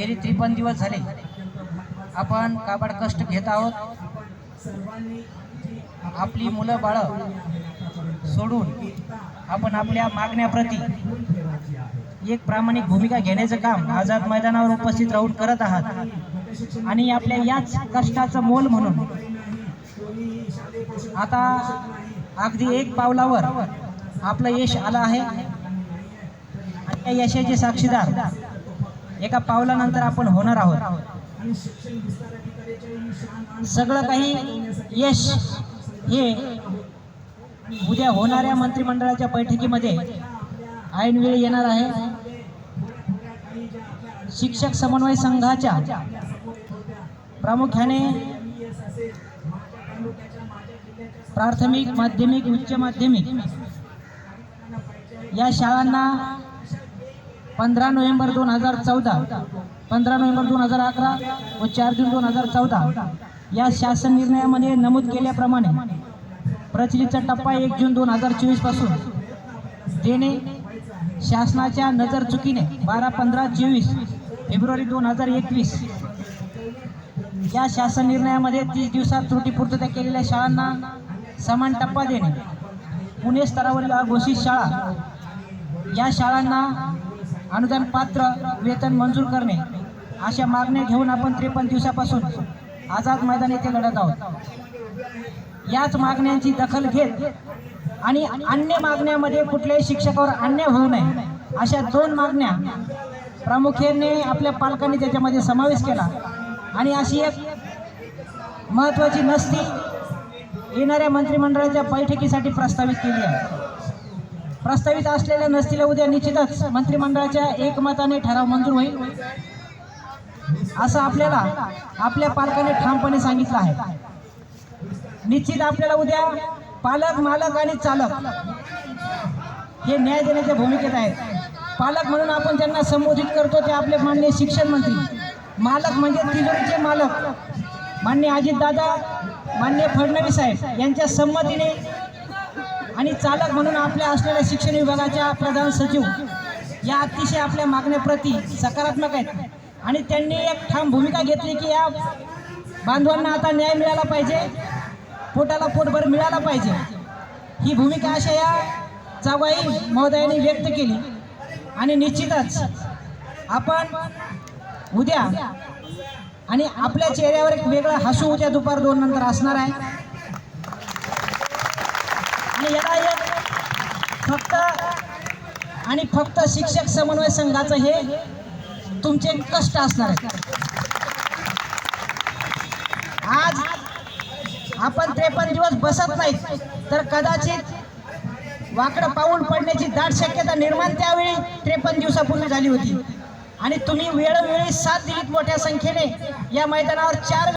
गेली त्रेपन्न दिवस झाले. आपण काबाड कष्ट घेत आहोत. आपली मुलं बाळं सोडून आपण आपल्या मागण्याप्रती एक प्रामाणिक भूमिका घेण्याचं काम आझाद मैदानावर उपस्थित राहून करत आहात. आणि आपल्या याच कष्टाचं मोल म्हणून आता अगदी एक पावलावर आपलं यश आलं आहे. आणि त्या यशाचे साक्षीदार एका पावलानंतर आपण होणार आहोत. सगळं काही यश हे उद्या होणाऱ्या मंत्रिमंडळाच्या बैठकीमध्ये ऐनवेळी येणार आहे. शिक्षक समन्वय संघाच्या प्रामुख्याने प्राथमिक माध्यमिक उच्च माध्यमिक या शाळांना पंधरा नोव्हेंबर दोन हजार चौदा. पंधरा नोव्हेंबर दोन हजार अकरा व चार जून दोन हजार चौदा. या शासन निर्णयामध्ये नमूद केल्याप्रमाणे प्रचलितचा टप्पा एक जून दोन हजार चोवीसपासून देणे शासनाच्या नजर चुकीने बारा पंधरा चोवीस फेब्रुवारी दोन हजार एकवीस या शासन निर्णयामध्ये तीस दिवसात त्रुटीपूर्तता केलेल्या शाळांना समान टप्पा देणे. पुणे स्तरावरील अघोषित शाळा या शाळांना अनुदान पात्र वेतन मंजूर करणे. अशा मागण्या घेऊन आपण त्रेपन्न दिवसापासून आझाद मैदान येथे लढत आहोत. याच मागण्यांची दखल घेत आणि अन्य मागण्यामध्ये कुठल्याही शिक्षकावर अन्याय होऊ नये अशा दोन मागण्या प्रामुख्याने आपल्या पालकांनी त्याच्यामध्ये समावेश केला. आणि अशी एक महत्त्वाची नसती येणाऱ्या मंत्रिमंडळाच्या बैठकीसाठी प्रस्तावित केली आहे. प्रस्तावित असलेल्या नसतील उद्या निश्चितच मंत्रिमंडळाच्या एकमताने ठराव मंजूर होईल. असं आपल्याला आपल्या पालकाने ठामपणे सांगितलं आहे. निश्चित आपल्याला उद्या पालक मालक आणि चालक हे न्याय देण्याच्या भूमिकेत आहेत. पालक म्हणून आपण ज्यांना संबोधित करतो ते आपले मान्य शिक्षण मंत्री. मालक म्हणजे तिजोरीचे मालक. मान्य अजितदादा मान्य फडणवीस साहेब यांच्या संमतीने आणि चालक म्हणून आपल्या असलेल्या शिक्षण विभागाच्या प्रधान सचिव या अतिशय आपल्या मागण्याप्रती सकारात्मक आहेत. आणि त्यांनी एक ठाम भूमिका घेतली की या बांधवांना आता न्याय मिळाला पाहिजे पोटाला पोटभर मिळाला पाहिजे. ही भूमिका अशा या चावाई महोदयांनी व्यक्त केली. आणि निश्चितच आपण उद्या आणि आपल्या चेहऱ्यावर एक वेगळं हसू उद्या दुपार दोन नंतर असणार आहे. आणि फक्त आणि फक्त शिक्षक समन्वय संघाचं हे तुमचे कष्ट असणार आहे. आज आपण त्रेपन्न दिवस बसत नाहीत तर कदाचित वाकडं पाऊल पडण्याची दाट शक्यता निर्माण त्यावेळी त्रेपन्न दिवसापूर्वी झाली होती. आणि तुम्ही वेळोवेळी साथ दिलीत मोठ्या संख्येने. या मैदानावर चार